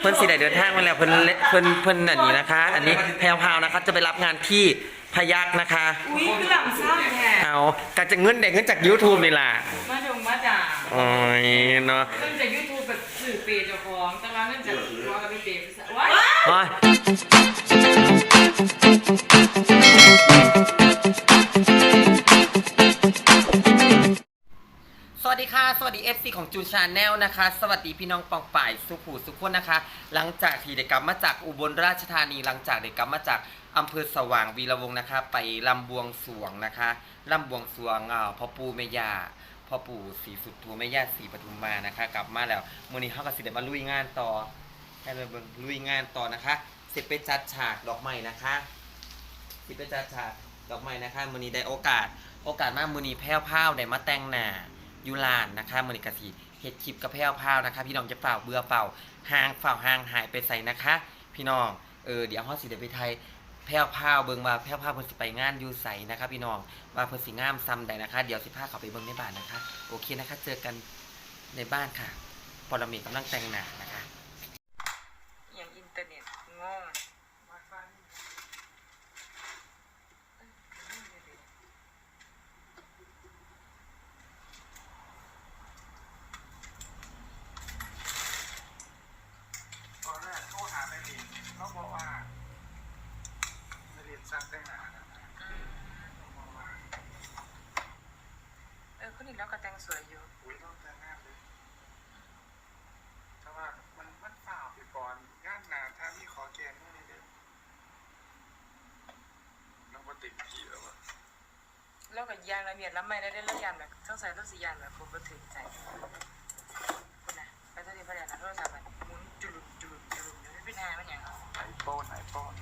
เพิ่นสิได้เดินทางมาแล้วเพิ่นเลเพิ่นเพิ่นอันนี้นะคะ อันนี้แพรวพราวนะคะ จะไปรับงานที่พยักนะคะ อุ้ยคือหลังซ้ำแท้เอากะจะเงินได้เงินจาก YouTube นี่ล่ะมาดงมาด่าโอ้ยเนาะเริ่มจากยูทูบแบบสื่อเปย์เจ้าของแต่ว่าเริ่มจากว่ากันเป็นเปย์ภาษาว้าย โอ้ย FC ของจูนชาแนลนะคะ สวัสดีพี่น้องปองป่ายสุขูสุขคนนะคะ หลังจากที่ได้กลับมาจากอุบลราชธานีหลังจากได้กลับมาจากอำเภอสว่างวีระวงนะคะ ไปลำบวงสวงนะคะลำบวงสวงอ่าพ่อปู่แม่ย่าพ่อปู่ศรีสุดโทแม่ย่าศรีปทุมมานะคะ กลับมาแล้วมื้อนี้เฮาก็สิได้มาลุยงานต่อให้เราเบิ่งลุยงานต่อนะคะสิไปจัดฉากดอกไม้นะคะสิไปจัดฉากดอกไม้นะคะมื้อนี้ได้โอกาส โอกาสมากมื้อนี้แพ้วพราวได้มาแต่งหน้า ยูลานนะคะมือนิกาสีเฮ็ดคลิปกับแพ้วพราวนะคะ พี่น้องจะเฝ้าเบื่อเฝ้าห่างเฝ้าห่างหายไปใส่นะคะ พี่น้องเออเดี๋ยวฮอสิเดไปไทยแพ้วพราวเบิ่งว่าแพ้วพราวเพิ่นสิไปงานอยู่ไสนะคะ พี่น้องว่าเพิ่นสิงามซ้ำใดนะคะ เดี๋ยวสิพาเขาไปเบิ่งในบ้านนะคะ โอเคนะคะ เจอกันในบ้านค่ะปรมีกำลังแต่งหน้านะคะ อย่างอินเทอร์เน็ตงง ตอนแรกโทรหาแม่ลินเขาบอกว่าแม่ลินสร้างแต่งหน้านะเขาบอกว่า เออคนนี้แล้วก็แต่งสวยอยู่ อุ้ยต้องแต่งหน้าเลยแต่ว่ามันมันฝ่าไปก่อนงานหนาถ้ามีขอแกนนู่นนี่เด้อน้องมาติดผีแล้ววะ แล้วก็ ยางละเอียดแล้วไม่ได้ได้เลือกยานแบบต้องใส่ต้องสียานแบบผมก็ถึงใจคุณนะไปเท่าที่พระเดชนะโทรศัพท์มันหมุนจุลุจุลุจุลุเดี๋ยวไม่เป็นหามันอย่างเอาไอโฟนไอโฟน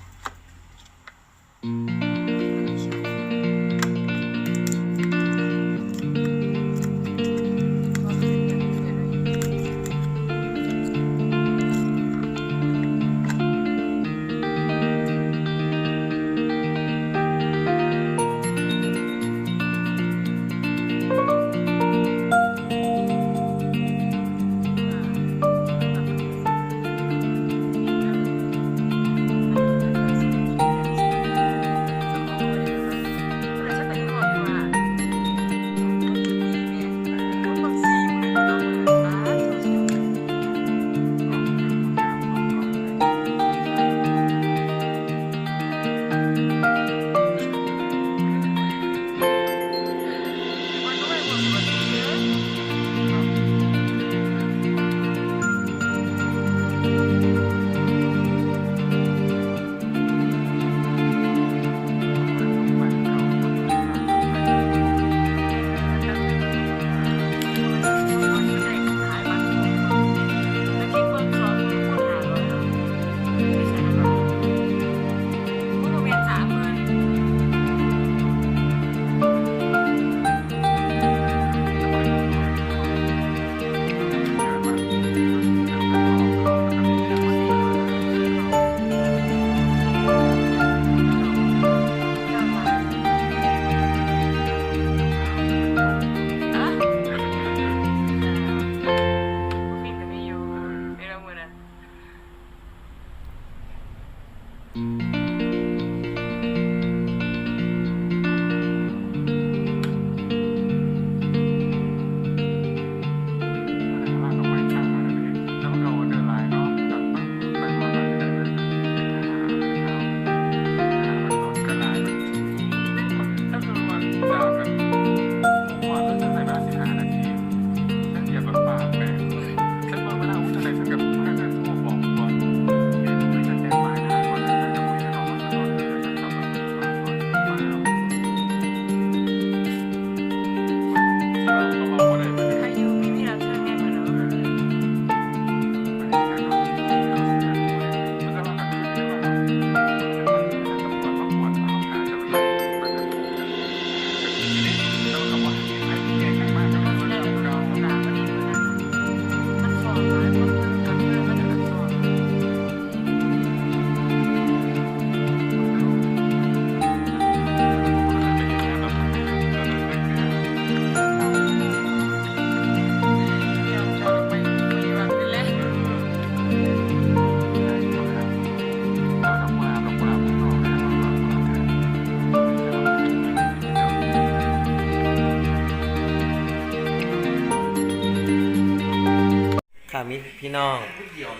พี่น้อง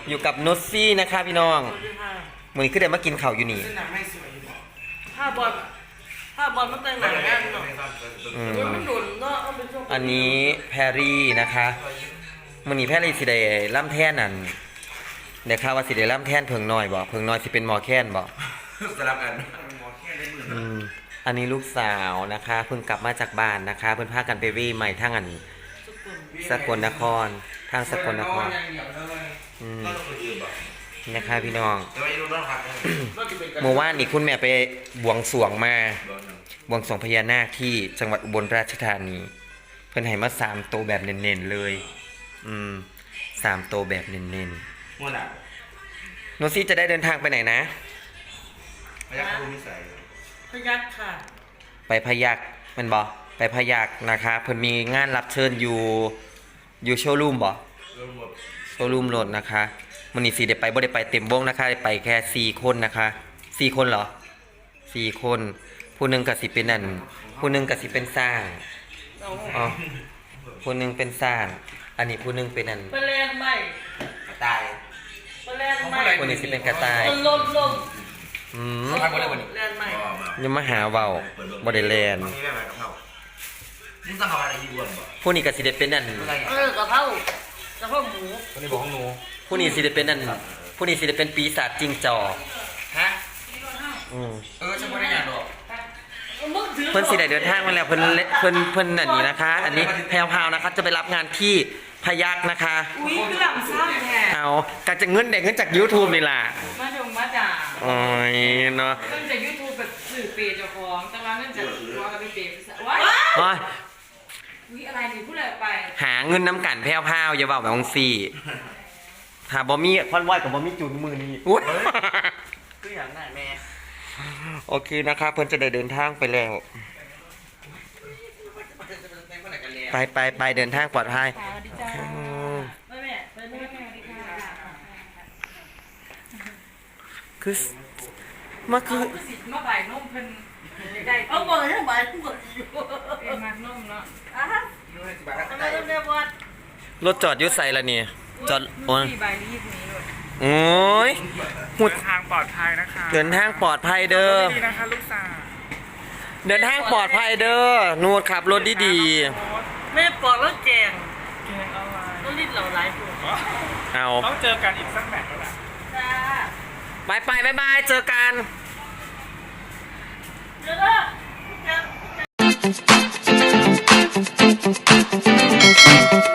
อยู่กับนุชซี่นะคะพี่น้องมือนี้คือเดี๋ยวมากินข้าวอยู่นี่เส้นหนังไม่สวยบอกผ้าบอลผ้าบอลมันแต่งหนังงานเนาะอืมมันหนุนเนาะเอาเป็นช่วงอันนี้แพรรี่นะคะมือนี้แพรรี่สิได้ล่ำแท่นนั่นเดี๋ยวข้าวว่าสิได้ล่ำแท่นเพิงน้อยบ่เพิงน้อยสิเป็นหมอแค้นบ่สลับกันหมอแค่ได้หมื่นอืมอันนี้ลูกสาวนะคะเพิ่งกลับมาจากบ้านนะคะ เพิ่นพากันไปเว่ใหม่ทางอัน สกลนคร ทางสกลนครอืมนี่นะคะพี่น้องแต่ว่าอีรู้ต้องหักเมื่อวานนี่คุณแม่ไปบวงสรวงมาบวงสรวงพญานาคที่จังหวัดอุบลราชธานี เพิ่นให้มาสามโตวแบบเน้นๆเลย อืมสามโตวแบบเน้นมั่วหนักๆโนซี่จะได้เดินทางไปไหนนะไม่อยากรู้นิสัยพยักค่ะ ไปพยักแมันบอ ไปพยักนะคะเพิ่นมีงานรับเชิญอยู่อยู่โชว์รูมบ่รวมหมดโชว์รูมรถนะคะมันนี่สีได้ไปบ่ได้ไปเต็มวงนะคะได้ไปแค่สี่คนนะคะสี่คนเหรอสี่คน ผู้หนึ่งก็สิเป็นนั่นผู้หนึ่งก็สิเป็นสร้างเอาอ๋อผู้หนึ่งเป็นสร้าง อันนี้ผู้หนึ่งเป็นนั่นไปแลนด์ใหม่ตายไปแลนด์ใหม่ผู้นี้สิเป็นกระต่ายมันลมลมอืมทำอะไรวันนี้แลนด์ใหม่ยังมาหาเว้าบ่ได้แลน นี่แบบกะเพรานี่ต้องทำอะไรอีกวันบ่ผู้นี้ก็สิได้เป็นนั่นอะไรเออกะเพรากะเพราหมูคนนี้บอกของหนูผู้นี้สิได้เป็นนั่นผู้นี้สิได้เป็นปีศาจจิงจอกฮะอืมเออฉันไม่ได้อยากหรอกมึงถือเพิ่นสิได้เดินทางมาแล้วเพิ่นเลเพิ่นเพิ่นอันนี้นะคะ อันนี้แพรวพราวนะคะ จะไปรับงานที่พยักนะคะ อุ้ยคือหลังซ้ำแท้เอากะจะเงินได้เงินจาก YouTube นี่ล่ะมาดงมาด่าโอ้ยเนาะเรื่องจากยูทูบแบบสื่อเปย์เจ้าของแต่ว่าเรื่องจากตัวกับไปเปย์ว้ายโอ้ย วิอะไรนี่พูดอะไรไป หาเงินน้ำกันแพรวพราวอย่าเว้าแบบองซี่ถ้าบ่มีคอนวอยกับบ่มีจุนมือนี้อุ๊ยคืออย่างนั้นแม่โอเคนะคะเพิ่นจะได้เดินทางไปแล้ว ไปไปไปเดินทางปลอดภัยสวัสดีจ้าอืมแม่แม่ไปแม่แม่สวัสดีค่ะคือมาคือคือสิมาบ่ายนมเพิ่นได้เอาบ่ให้บ่ายกูบ่อยู่เป็นมากนมเนาะอะฮะ ยูให้สิบบาททำไมต้องเรียกว่ารถจอดอยู่ไสล่ะนี่จอดโอ้ยสี่ใบรีบนี้เลยโอ้ยหุดเดินทางปลอดภัยนะคะเดินทางปลอดภัยเด้อดีนะคะลูกสาวเดินทางปลอดภัยเด้อนูดขับรถดีแม่ปอกแล้วแกงเกงอะไรต้องรีบเหล่าหลายคนๆเอาต้องเจอกันอีกสักแมตช์แล้วแหละจ้าไปไปบายบายเจอกัน เดี๋ย Thank you.